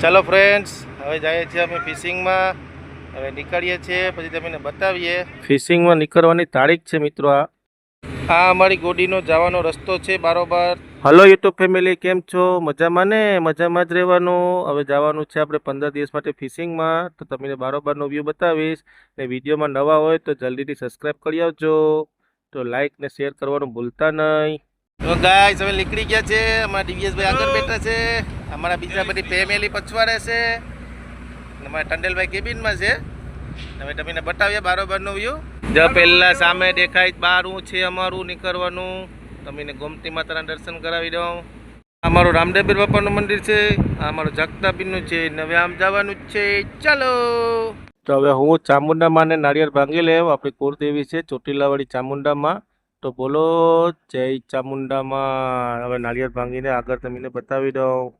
ચાલો ફ્રેન્ડ્સ હવે જઈએ છીએ અમે ફિશિંગમાં હવે નીકળીએ છીએ પછી તમને બતાવીએ. ફિશિંગમાં નીકળવાની તારીખ છે મિત્રો આ. આ અમારી ગોડીનો જવાનો રસ્તો છે બરોબર. હલો યુટ્યુબ ફેમિલી કેમ છો? મજામાં ને? મજામાં જ રહેવાનું. હવે જવાનું છે આપણે પંદર દિવસ માટે ફિશિંગમાં તો તમને બારોબારનો વ્યૂ બતાવીશ. ને વિડીયોમાં નવા હોય તો જલ્દીથી સબસ્ક્રાઈબ કરી આવજો. તો લાઈક ને શેર કરવાનું ભૂલતા નહીં. તો ગાઈસ, હવે નીકળી ગયા છે અમારા ડીવીએસભાઈ આગળ બેઠા છે. અમારા બીજા બધી ફેમિલી પછવાડે છે. અમારા ટંડેલભાઈ કેબિનમાં છે. હવે તમને બતાવીએ બારોબારનો વ્યૂ જો પહેલાં સામે દેખાય, બારું છે અમારું નીકળવાનું. તમને ગોમતી માતાના દર્શન કરાવી દઉં. અમારું રામદેવીર બાપાનું મંદિર છે. અમારું જગતાપીરનું છે. હવે આમ જવાનું છે. ચાલો. તો હવે હું ચામુંડા માને નાળિયેર ભાંગી લેવ આપણી કુળદેવી છે ચોટીલાવાળી ચામુંડામાં. તો બોલો, જય ચામુંડામાં હવે નાળિયેર ભાંગીને આગળ તમને બતાવી દઉં.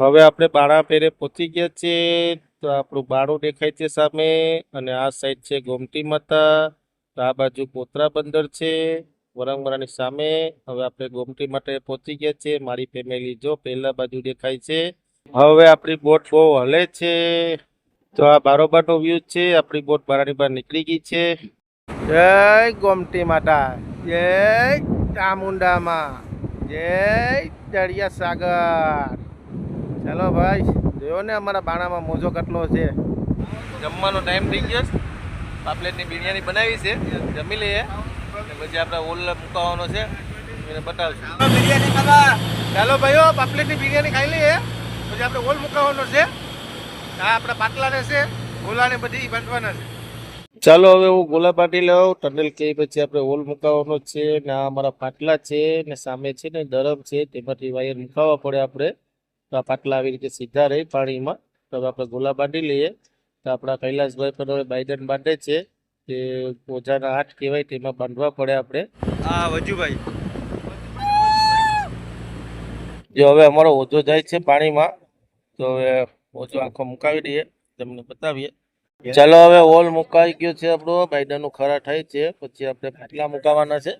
હવે આપણે બાળા પેરે પહોંચી ગયા છે તો આપણું બાળું દેખાય છે સામે અને આ સાઈડ છે ગોમતી માતા. તો આ બાજુ કોતરા બંદર છે વરંગમરાની સામે. હવે આપણે ગોમતી માટે પહોંચી ગયા છે મારી ફેમિલી જો પહેલા બાજુ દેખાય છે. હવે આપણી બોટ બહુ હલે છે. તો આ બારોબારનો વ્યૂ છે. આપણી બોટ બારાની બહાર નીકળી ગઈ છે. જય ગોમતી માતા. જય ચામુંડામાં, જય દરિયા સાગર. ચાલો ભાઈ, જોયો ને અમારા બાણામાં મોજો કેટલો છે? જમવાનો ટાઈમ થઈ ગયો છે. પાપલેટની બિરયાની બનાવી છે. જમી લઈએ. પછી આપણે ઓલ મૂકવાનો છે. એને બતાવશું. બિરયાની ખાવા. ચાલો ભાઈઓ, પાપલેટની બિરયાની ખાઈ લઈએ. પછી આપણે ઓલ મૂકવાનો છે. આ આપણા પાટલાને છે. ગોલાને બધી બાંધવાના છે. ચાલો હવે હું ગોલા બાંધી લઉં. ટનલ કે પછી આપણે ઓલ મુકાવવાનો છે ને આ અમારા પાટલા છે ને સામે છે ને દરમ છે તેમાંથી વાયર મુકાવવા પડે આપણે. તો આ પાટલા આવી રીતે સીધા રહે પાણીમાં. તો હવે આપણે ગોલા બાંધી લઈએ. તો આપણા કૈલાસભાઈ પણ હવે બાયડન બાંધે છે. તે ઓજાના હાથ કહેવાય તેમાં બાંધવા પડે આપણે. હા વજુભાઈ. જો હવે અમારો ઓજો જાય છે પાણીમાં. તો હવે ઓજો આખો મુકાવી દઈએ. તમને બતાવીએ. ચાલો, હવે ઓલ મુકાઈ ગયો છે આપણો. બાયડાનું ખરા થાય છે. પછી આપણે પાટલા મુકાવાના છે.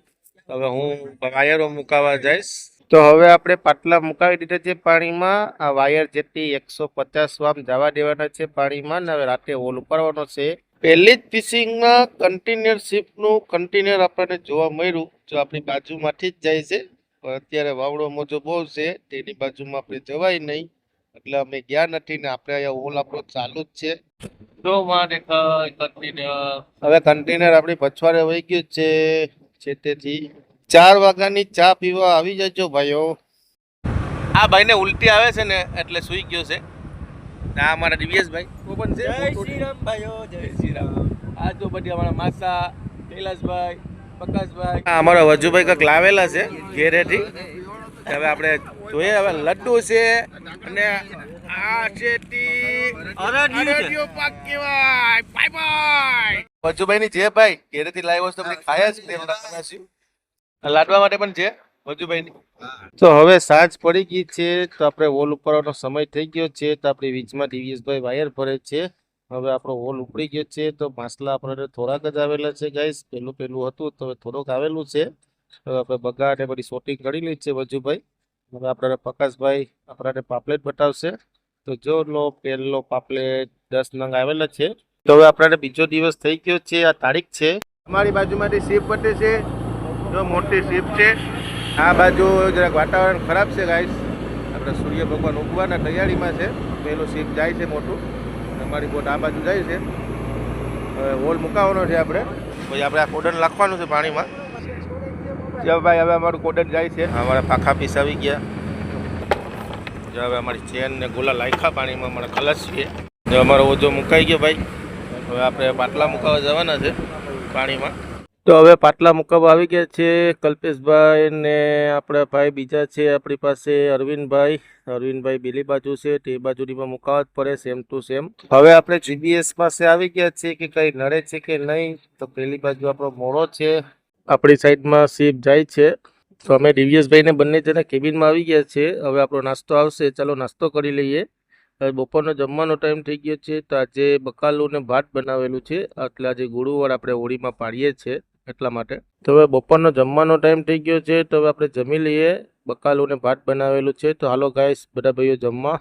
હવે હું વાયરો મુકાવા જઈશ. તો હવે આપણે પાટલા મુકાવી દીધા છે પાણીમાં. આ વાયર જેટલી એકસો પચાસ વામ જવા દેવાના છે પાણીમાં. ને હવે રાતે ઓલ ઉપાડવાનો છે. પહેલી જ ફિશિંગમાં કન્ટેનર શિપનું કન્ટેનર આપણને જોવા મળ્યું. જો આપણી બાજુમાંથી જ જાય છે. પણ અત્યારે વાવડો મોજો બહુ છે. તેની બાજુમાં આપણે જવાય નહીં. એટલે અમે ગયા નથી ને આપણે અહીંયા ઓલ આપણો ચાલુ જ છે. હવે કન્ટેનર આપણી પછવાડે વહી ગયું છે છેટેથી ચાર વાગ્યાની ચા પીવા આવી જજો ભાઈઓ. આ ભાઈને ઉલટી આવે છે ને એટલે સુઈ ગયો છે. આ અમારા દિવ્યેશભાઈ તો પણ છે જય શ્રી રામ. ભાઈઓ જય શ્રી રામ. આ તો બધી અમારા માસા કૈલાસભાઈ પ્રકાશભાઈ. આ અમારા વજુભાઈ કંઈક લાવેલા છે ઘેરેથી. હવે આપણે જોઈએ હવે લડ્ડુ છે અને આ છે અરડિયો પાક કહેવાય. બાય બાય વજુભાઈ ની છે ભાઈ ઘેરેથી લાવ્યો છે તમને ખાયા છે તેલ છે. લાડવા માટે પણ છે વજુભાઈ ની તો હવે સાંજ પડી ગઈ છે તો આપણે હોલ ઉપરવાનો સમય થઈ ગયો છે તો આપણી વીજમાં દિવ્યેશભાઈ વાયર ભરે છે. હવે આપણો હોલ ઉપડી ગયો છે તો માસલા આપણને થોડાક જ આવેલા છે ગાઈસ પેલું પેલું હતું તો હવે થોડુંક આવેલું છે. હવે આપણે બગાડ ને બધી શોટિંગ કરી લીધી છે વજુભાઈ. હવે આપણા પ્રકાશભાઈ આપણાને પાપલેટ બતાવશે. તો જો લો પહેલો પાપલે દસ નંગ આવેલા છે. તો હવે આપણને બીજો દિવસ થઈ ગયો છે આ તારીખ છે. અમારી બાજુમાંથી શિપ પટે છે. જો મોટી શિપ છે. આ બાજુ જરાક વાતાવરણ ખરાબ છે ગાઈસ આપણે સૂર્ય ભગવાન ઉગવાના તૈયારીમાં છે. પહેલું શિપ જાય છે મોટું. અમારી બોટ આ બાજુ જાય છે. હવે હોલ મુકાવવાનો છે આપણે. પછી આપણે આ કોડન લખવાનું છે પાણીમાં. જો ભાઈ હવે અમારું કોડન જાય છે. અમારા પાખા પીસાવી ગયા. જો હવે અમારી ચેન ને ગોલા લાયખા પાણીમાં મને ખલાસ છીએ. જો અમારો ઓજો મુકાઈ ગયો ભાઈ. હવે આપણે પાટલા મુકાવા જવાના છે પાણીમાં. તો હવે પાટલા મુકાવવા આવી ગયા છે કલ્પેશભાઈ ને આપણા ભાઈ બીજા છે આપણી પાસે અરવિંદભાઈ. અરવિંદભાઈ બીલી બાજુ છે, તે બાજુની મુકાવવા જ પડે સેમ ટુ સેમ હવે આપણે જીબીએસ પાસે આવી ગયા છે કે કઈ નડે છે કે નહીં, તો પેલી બાજુ આપણો મોડો છે. આપણી સાઈડમાં સીપ જાય છે. તો અમે દિવ્યેશભાઈને બંને જણા કેબિનમાં આવી ગયા છે. હવે આપણો નાસ્તો આવશે. ચાલો નાસ્તો કરી લઈએ. હવે બપોરનો જમવાનો ટાઈમ થઈ ગયો છે. તો આજે બકાલું ને ભાત બનાવેલું છે. એટલે આજે ગુરુવાર આપણે હોળીમાં પાડીએ છીએ એટલા માટે. તો હવે બપોરનો જમવાનો ટાઈમ થઈ ગયો છે. તો હવે આપણે જમી લઈએ. બકાલું ને ભાત બનાવેલું છે. તો હાલો ગાઈસ, બધા ભાઈઓ જમવા.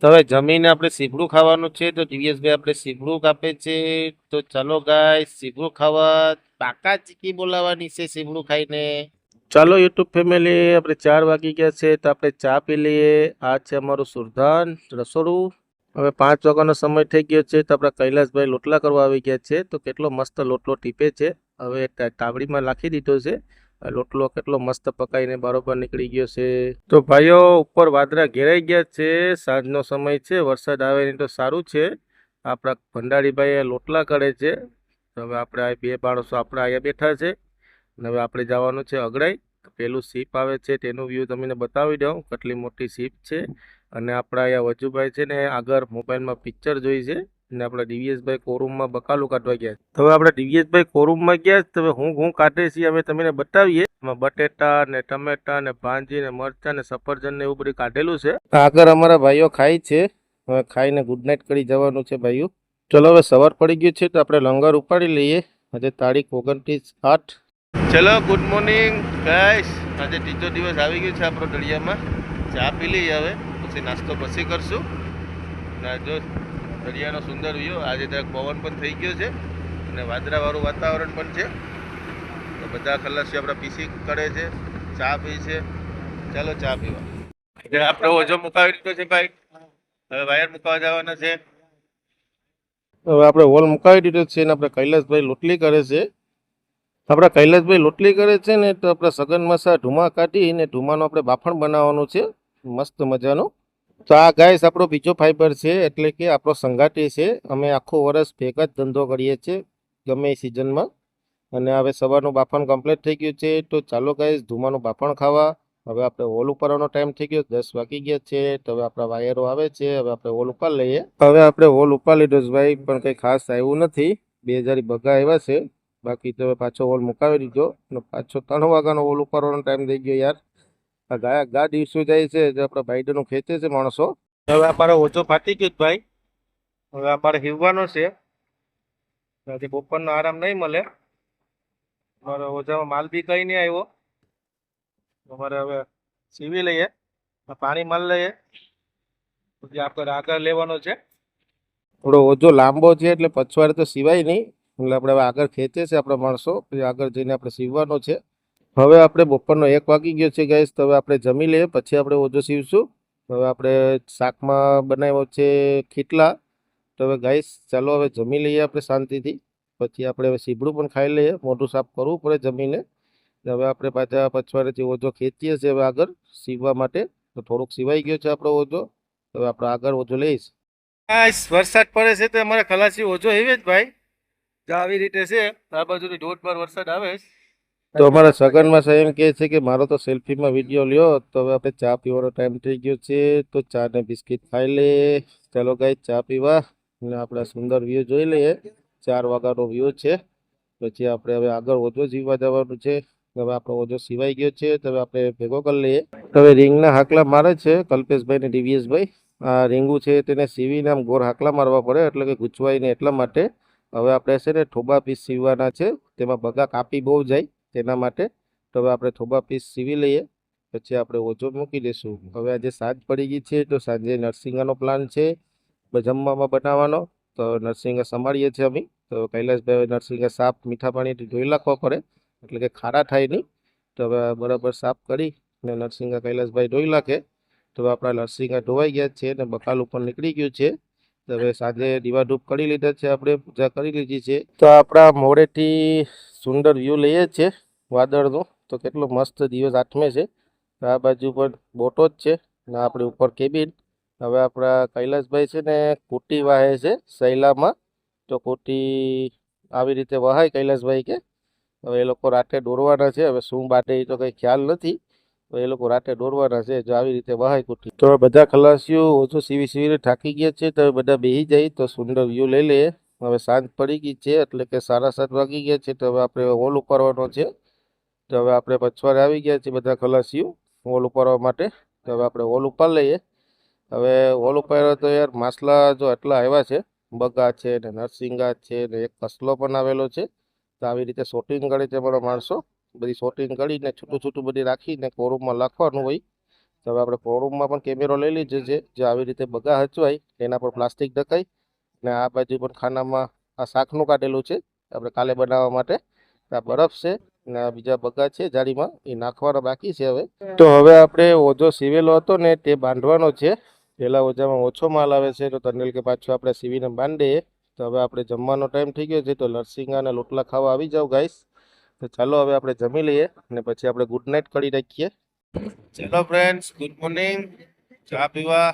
તો હવે જમીને આપણે સીભડું ખાવાનું છે. તો દિવ્યેશભાઈ આપણે સીભડું કાપે છે. તો ચાલો ગાય સીભડું ખાવા પાકા ચીકી બોલાવવાની છે સીભડું ખાઈને. ચાલો યુટ્યુબ ફેમિલી આપણે ચાર વાગી ગયા છે તો આપણે ચા પી લઈએ. આ છે અમારું સુરધાન રસોડું. હવે પાંચ વાગ્યાનો સમય થઈ ગયો છે તો આપણા કૈલાસભાઈ લોટલા કરવા આવી ગયા છે. તો કેટલો મસ્ત લોટલો ટીપે છે. હવે તાવડીમાં નાખી દીધો છે. લોટલો કેટલો મસ્ત પકાઈને બરોબર નીકળી ગયો છે. તો ભાઈઓ, ઉપર વાદળા ઘેરાઈ ગયા છે. સાંજનો સમય છે, વરસાદ આવે નહીં તો સારું છે. આપણા ભંડારીભાઈ લોટલા કરે છે. હવે આપણે બે માણસો આપણા અહીંયા બેઠા છે. અને હવે આપણે જવાનું છે અગડાઈ પેલું શીપ આવે છે તેનું વ્યૂ તમને બતાવી દઉં, કેટલી મોટી શીપ છે. અને આપણા અહીંયા વજુભાઈ છે ને આગળ મોબાઈલમાં પિક્ચર જોઈ છે અને આપણા દિવ્યેશભાઈ કોરૂમમાં બકાલું કાઢવા ગયા. તો હવે આપણે દિવ્યેશભાઈ કોરૂમમાં ગયા તો હવે હું હું કાઢે છીએ અમે તમને બતાવીએ. એમાં બટેટા ને ટમેટા ને ભાંજી ને મરચા ને સફરજન ને એવું બધું કાઢેલું છે. આગળ અમારા ભાઈઓ ખાય છે. હવે ખાઈને ગુડ નાઇટ કરી જવાનું છે ભાઈઓ. ચલો હવે સવાર પડી ગયું છે તો આપણે લંગર ઉપાડી લઈએ. આજે તારીખ ઓગણત્રીસ આઠ ચલો ગુડ મોર્નિંગ ગાઈસ આજે ત્રીજો દિવસ આવી ગયો છે આપણો દરિયામાં. ચા પી લઈએ હવે, પછી નાસ્તો પછી કરશું. ના જો દરિયાનો સુંદર વ્યૂ આજે જરાક પવન પણ થઈ ગયો છે અને વાદળાવાળું વાતાવરણ પણ છે. તો બધા ખલાસી આપણા પીસી કરે છે, ચા પી છે. ચાલો, ચા પીવા. એટલે આપણે ઓજો મુકાવી દીધો છે ભાઈ. હવે વાયર મુકાવા જવાના છે. હવે આપણે હોલ મુકાવી દીધો છે અને આપણે કૈલાસભાઈ લોટલી કરે છે. આપણા કૈલાસભાઈ લોટલી કરે છે ને તો આપણા સગન મસા ઢુમા કાઢી ને ઢુમાનું આપણે બાફણ બનાવવાનું છે. મસ્ત મજાનું. તો આ ગાયસ આપણો બીજો ફાઈબર છે એટલે કે આપણો સંઘાટી છે. અમે આખું વર્ષ ભેગા જ ધંધો કરીએ છીએ ગમે સિઝનમાં અને હવે સવારનું બાફણ કમ્પ્લીટ થઈ ગયું છે તો ચાલો ગાઈસ ધુમાનું બાફણ ખાવા. હવે આપણે હોલ ઉપાડવાનો ટાઈમ થઈ ગયો. દસ વાગી ગયા છે તો હવે આપણા વાયરો આવે છે. હવે આપણે હોલ ઉપાડ લઈએ. હવે આપણે હોલ ઉપાડ લીધો છે ભાઈ, પણ કંઈ ખાસ આવ્યું નથી. બે હજાર બગા આવ્યા છે. બાકી તો પાછો ઓલ મુકાવી દીધો. અને પાછો ત્રણ વાગ્યાનો હોલ ઉપાડવાનો ટાઈમ થઈ ગયો યાર. આ ગયા ગા દિવસો જાય છે જે આપણા ભાઈડનું ખેંચે છે માણસો. હવે અમારો ઓછો ફાટી ગયો ભાઈ. હવે અમારે હીવવાનો છે. ત્યાંથી બપોરનો આરામ નહીં મળે. અમારો ઓછામાં માલ બી કઈ નહીં આવ્યો. અમારે હવે સીવી લઈએ. પાણી માલ લઈએ. પછી આપણે આગળ લેવાનો છે. થોડો ઓછો લાંબો છે એટલે પછવાડે તો સિવાય નહીં. એટલે આપણે હવે આગળ ખેંચે છે આપણા માણસો, પછી આગળ જઈને આપણે સીવવાનો છે. હવે આપણે બપોરનો એક વાગી ગયો છે ગાઈસ તો હવે આપણે જમી લઈએ, પછી આપણે ઓજો સીવશું. હવે આપણે શાકમાં બનાવ્યો છે ખીટલા. તો હવે ગાઈસ ચાલો હવે જમી લઈએ આપણે શાંતિથી. પછી આપણે હવે સીબડું પણ ખાઈ લઈએ, મોઢું સાફ કરવું પડે જમીને. હવે આપણે પાછા પછવાડેથી ઓજો ખેંચીએ છીએ હવે આગળ સીવવા માટે. તો થોડુંક સિવાઈ ગયો છે આપણો ઓજો. હવે આપણે આગળ ઓજો લઈશ. વરસાદ પડે છે તો અમારે ખલાસી ઓજો એવી જ ભાઈ. જો આવી રીતે છે. આ બાજુની બાર વરસાદ આવે તો અમારા સગનમાં સાહેબ કહે છે કે મારો તો સેલ્ફીમાં વીડિયો લ્યો. તો હવે આપણે ચા પીવાનો ટાઈમ થઈ ગયો છે. તો ચા ને બિસ્કિટ ખાઈ લે. ચાલો ગાય ચા પીવા. અને આપણે સુંદર વ્યૂ જોઈ લઈએ. ચાર વાગ્યાનો વ્યૂ છે. પછી આપણે હવે આગળ ઓજો જીવવા જવાનું છે. હવે આપણો ઓજો સિવાઈ ગયો છે. તો હવે આપણે ભેગો કરી લઈએ. હવે રિંગના હાકલા મારે છે, કલ્પેશભાઈ ને ડીવીએસભાઈ. આ રીંગું છે, તેને સીવીને આમ ગોર હાકલા મારવા પડે. એટલે કે ગૂંચવાઈને એટલા માટે હવે આપણે છે ને થોબા પીસ સીવવાના છે, તેમાં બગા કાપી બહુ જાય તેના માટે. તો હવે આપણે થોબા પીસ સીવી લઈએ, પછી આપણે ઓછો મૂકી દઈશું. હવે આજે સાંજ પડી ગઈ છે, તો સાંજે નરસિંહાનો પ્લાન છે જમવામાં બનાવવાનો. તો નરસિંહ સંભાળીએ છીએ અમે. તો કૈલાસભાઈ નરસિંહ સાફ મીઠા પાણીથી ધોઈ નાખવા પડે, એટલે કે ખારા થાય નહીં. તો હવે બરાબર સાફ કરી અને નરસિંહ કૈલાસભાઈ ધોઈ નાખે. તો હવે આપણા નરસિંહ ધોવાઈ ગયા છે અને બકાલ ઉપર નીકળી ગયું છે. હવે સાંજે દીવા ધૂપ કરી લીધા છે, આપણે પૂજા કરી લીધી છે. તો આપણા મોડેથી સુંદર વ્યૂ લઈએ છીએ વાદળનો. તો કેટલો મસ્ત દિવસ આઠમે છે. આ બાજુ પર બોટો જ છે ને આપણી ઉપર કેબિન. હવે આપણા કૈલાસભાઈ છે ને કુટી વાહે છે સૈલામાં. તો કુટી આવી રીતે વહાય કૈલાસભાઈ કે. હવે એ લોકો રાતે દોરવાના છે, હવે શું બાટે એ તો કંઈ ખ્યાલ નથી. તો એ લોકો રાતે દોરવાના છે, જો આવી રીતે વહાય કુટી તો બધા ખલાસીઓ ઓછું સીવી સીવીને થાકી ગયા છે, તો બધા બેસી જાય, તો સુંદર વ્યૂ લઈ લઈએ. હવે સાંજ પડી ગઈ છે, એટલે કે સાડા સાત વાગી ગયા છે, તો હવે આપણે હોલ ઉપાડવાનો છે. તો હવે આપણે પછવાડે આવી ગયા છીએ બધા ખલાસીઓ હોલ ઉપાડવા માટે. તો હવે આપણે હોલ ઉપાડ લઈએ. હવે હોલ ઉપાડ્યો તો યાર માસલા જો આટલા આવ્યા છે, બગા છે ને નરસિંગા છે ને એક કસલો પણ આવેલો છે. તો આવી રીતે શોટિંગ કરે છે મારા માણસો. બધી શોટિંગ કરીને છૂટું છૂટું બધી રાખીને કોરૂમમાં લખવાનું હોય. તો હવે આપણે કોરૂમમાં પણ કેમેરો લઈ લીધો છે, જે આવી રીતે બગા હચવાય, એના પર પ્લાસ્ટિક ઢકાય ને આ બાજુ પણ ખાનામાં આ શાકનું કાઢેલું છે. આપણે કાલે બનાવવા માટે આ બરફ છે ને આ બીજા બગા છે જાળીમાં, એ નાખવાનો બાકી છે હવે. તો હવે આપણે ઓજો સીવેલો હતો ને તે બાંધવાનો છે. પહેલા ઓજામાં ઓછો માલ આવે છે, તો તંડેલ કે પાછું આપણે સીવીને બાંધીએ. તો હવે આપણે જમવાનો ટાઈમ થઈ ગયો છે, તો લરસિંગા અને લોટલા ખાવા આવી જાવ ગાઈસ તો ચાલો હવે આપણે જમી લઈએ અને પછી આપણે ગુડ નાઇટ કરી રાખીએ ચલો ફ્રેન્ડ્સ ગુડ મોર્નિંગ ચા પીવા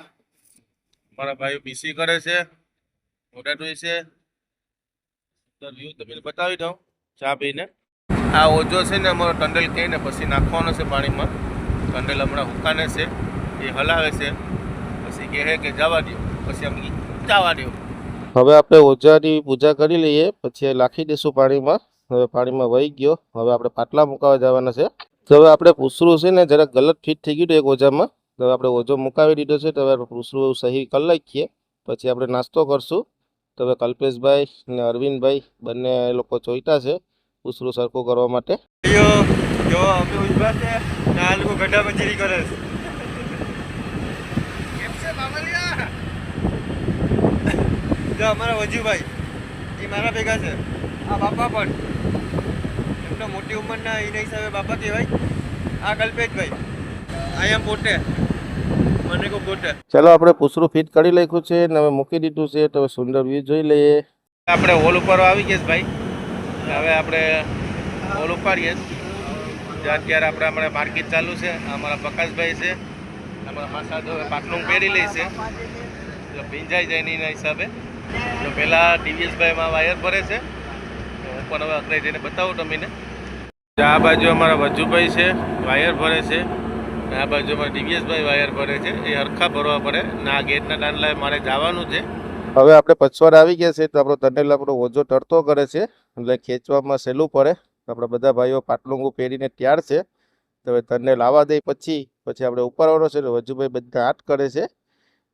મારા ભાઈ બીસી કરે છે મોટા ટોય છે. તો વ્યૂ તમને બતાવી દઉં ચા પીને. આ ઓજો છે ને અમારો ટંડેલ કહીને પછી નાખવાનો છે પાણીમાં. ટંડેલ હમણાં હુકાને છે એ હલાવે છે. પછી કહે કે જવા દો પછી અમે જવા દો હવે આપણે ઓજાની પૂજા કરી લઈએ પછી નાખી દઈશું પાણીમાં. હવે પાણીમાં વહી ગયો. હવે આપણે પાટલા મુકાવા જવાના છે. તો હવે આપણે પૂસરું છે ને જરાક ગલત ફિટ થઈ ગયું એક ઓજામાં. તો હવે આપણે ઓજો મુકાવી દીધો છે. તો હવે આપણે પૂસરું સહી કરી નાખીએ. પછી આપણે નાસ્તો કરશું. તો હવે કલ્પેશભાઈ ને અરવિંદભાઈ બંને એ લોકો જોઈતા છે પૂસરું સરખું કરવા માટે. જો અમે ઊભા છે આ લોકો ગઢા મચેરી કરે છે. જો અમારા વજુભાઈ એ મારા ભેગા છે. આ બાપા પણ. એમના મોટી ઉંમરના એના હિસાબે બાપા કહેવાય. આ કલ્પેશભાઈ. આઈ એમ પોતે. મને કો પોતે. ચાલો આપણે પૂસરું ફિટ કરી લખ્યું છે ને હવે મૂકી દીધું છે તો સુંદર વ્યૂ જોઈ લઈએ. આપણે હોલ ઉપર આવી ગયા ભાઈ. હવે આપણે હોલ ઉપાડીએ. અત્યારે આપણે આપણે માર્કેટ ચાલુ છે અમારા પ્રકાશભાઈ છે. અમારા માસા જો પાટલું પહેરી લે છે. ભીંજાઈ જાય નહીં એના હિસાબે. તો પહેલાં ડીવીએસભાઈમાં વાયર ભરે છે. પણ હવે અકરાઈ જઈને બતાવું તમને આ બાજુ અમારા વજુભાઈ છે, વાયર ભરે છે. આ બાજુ અમારા ડીવીએસભાઈ વાયર ભરે છે. એ હરખા ભરવા પડે. ને ગેટના દાંડલાએ મારે જવાનું છે. હવે આપણે પછવાડ આવી ગયા છે તો આપણો તંડેલ આપણો ઓજો તરતો કરે છે. એટલે ખેંચવામાં સહેલું પડે. આપણા બધા ભાઈઓ પાટલુંગું પહેરીને તૈયાર છે. તો હવે તંડેલ આવવા દઈ પછી પછી આપણે ઉપાડવાનો છે. વજુભાઈ બધા હાથ કરે છે.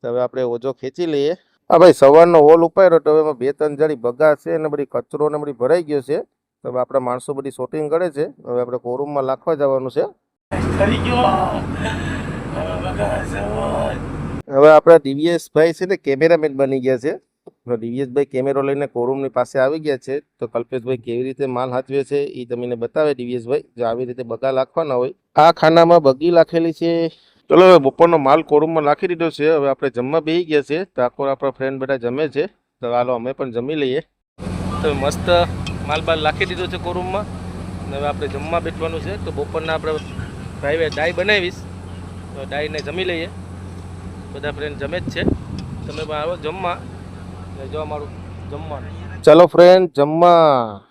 તો હવે આપણે ઓજો ખેંચી લઈએ. હા ભાઈ સવારનો હોલ ઉપાડ્યો તો એમાં બે ત્રણ જાળી બગા છે અને બધી કચરો ને બધી ભરાઈ ગયો છે. તો હવે આપણા માણસો બધી શોટિંગ કરે છે. હવે આપણે કોરૂમમાં લાખવા જવાનું છે. હવે આપણા ડીવીએસ ભાઈ છે ને કેમેરામેન બની ગયા છે. તો ડીવીએસ ભાઈ કેમેરો લઈને કોરૂમની પાસે આવી ગયા છે. તો કલ્પેશભાઈ કેવી રીતે માલ હાચવે છે એ તમને બતાવે ડીવીએસભાઈ જો આવી રીતે બગા લાખવાના હોય. આ ખાનામાં બગી લાખેલી છે. ચલો હવે બપોરનો માલ કોરૂમમાં નાખી દીધો છે. હવે આપણે જમવા બેસી ગયા છે ઠાકોર આપણા ફ્રેન્ડ બધા જમે છે. તો હાલો, અમે પણ જમી લઈએ. તો મસ્ત માલ બાલ નાખી દીધો છે કોરૂમમાં હવે આપણે જમવા બેઠવાનું છે. તો બપોરના આપણે ભાઈ ડાઈ બનાવીશ. તો ડાઈને જમી લઈએ. બધા ફ્રેન્ડ જમે જ છે. તમે પણ આવો, જમવા. ને જો અમારું જમવાનું. ચાલો ફ્રેન્ડ જમવા.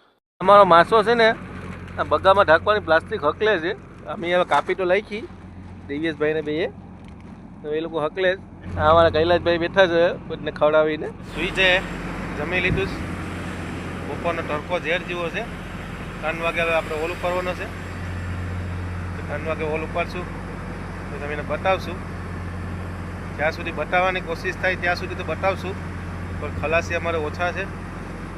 અમારો માસો છે ને, આ બગામાં ઢાંકવાની પ્લાસ્ટિક હકલે છે. અમે હવે કાપી તો લાખી દિવ્યેશભાઈને બે તો એ લોકો હકલે જ. અમારા કૈલાસભાઈ બેઠા છે, કોઈને ખવડાવીને. સુઈ છે, જમી લીધું છે. બપોરનો તડકો ઝેર જેવો છે. ત્રણ વાગે હવે આપણે ઓલું કરવાનો છે. ત્રણ વાગે ઓલું ઉપાડશું. તો તમને બતાવશું. જ્યાં સુધી બતાવવાની કોશિશ થાય ત્યાં સુધી તો બતાવશું. પણ ખલાસી અમારે ઓછા છે.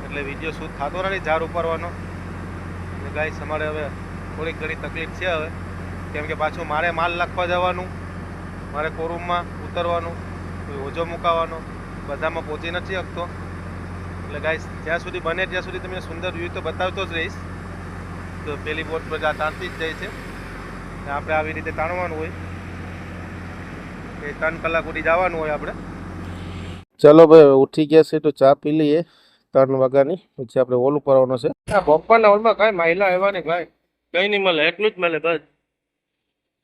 એટલે વીડિયો શૂટ થતો નથી ઝાડ ઉપાડવાનો. એટલે અમારે હવે થોડીક ઘણી તકલીફ છે હવે. કેમ કે પાછું મારે માલ લખવા જવાનું મારે કોરૂમમાં ઉતરવાનું કોઈ ઓજો મુકાવાનો બધામાં પહોંચી નથી શકતો. એટલે ગાઈસ જ્યાં સુધી બને ત્યાં સુધી તમને સુંદર વ્યૂ તો બતાવતો જ રહીશ. તો પેલી બોટ પર આ તાણતી જ જાય છે. ને આપણે આવી રીતે તાણવાનું હોય. એ ત્રણ કલાક સુધી જવાનું હોય આપણે. ચલો ભાઈ ઉઠી ગયા છે તો ચા પી લઈએ ત્રણ વાગ્યાની. પછી આપણે ઓલું કરવાનો છે. બપોરના હોલમાં કાંઈ મહિલા આવ્યા નહીં ભાઈ. કઈ નહીં મળે એટલું જ મળે બસ.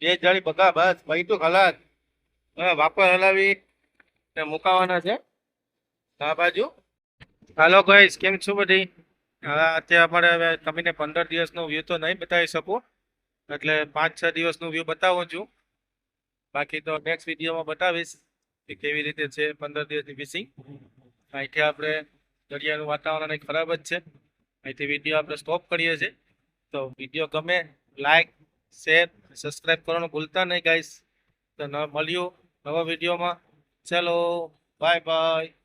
બે જાળી બગા બસ ભાઈ તો ખલાસ વાપર હલાવી ને મુકાવાના છે. આ બાજુ. હાલો ગઈશ કેમ છો બધી? અત્યારે અમારે હવે તમને પંદર દિવસનો વ્યૂ તો નહીં બતાવી શકું. એટલે પાંચ, છ દિવસનું વ્યૂ બતાવું છું. બાકી તો નેક્સ્ટ વિડીયોમાં બતાવીશ કે કેવી રીતે છે પંદર દિવસની ફિશિંગ અહીંથી આપણે દરિયાનું વાતાવરણ ખરાબ જ છે. અહીંથી વીડિયો આપણે સ્ટોપ કરીએ છીએ. તો વીડિયો ગમે લાઈક શેર સબસ્ક્રાઈબ કરવાનું ભૂલતા નહીં ગાઈસ તો મળ્યું નવા વિડીયોમાં. ચલો બાય બાય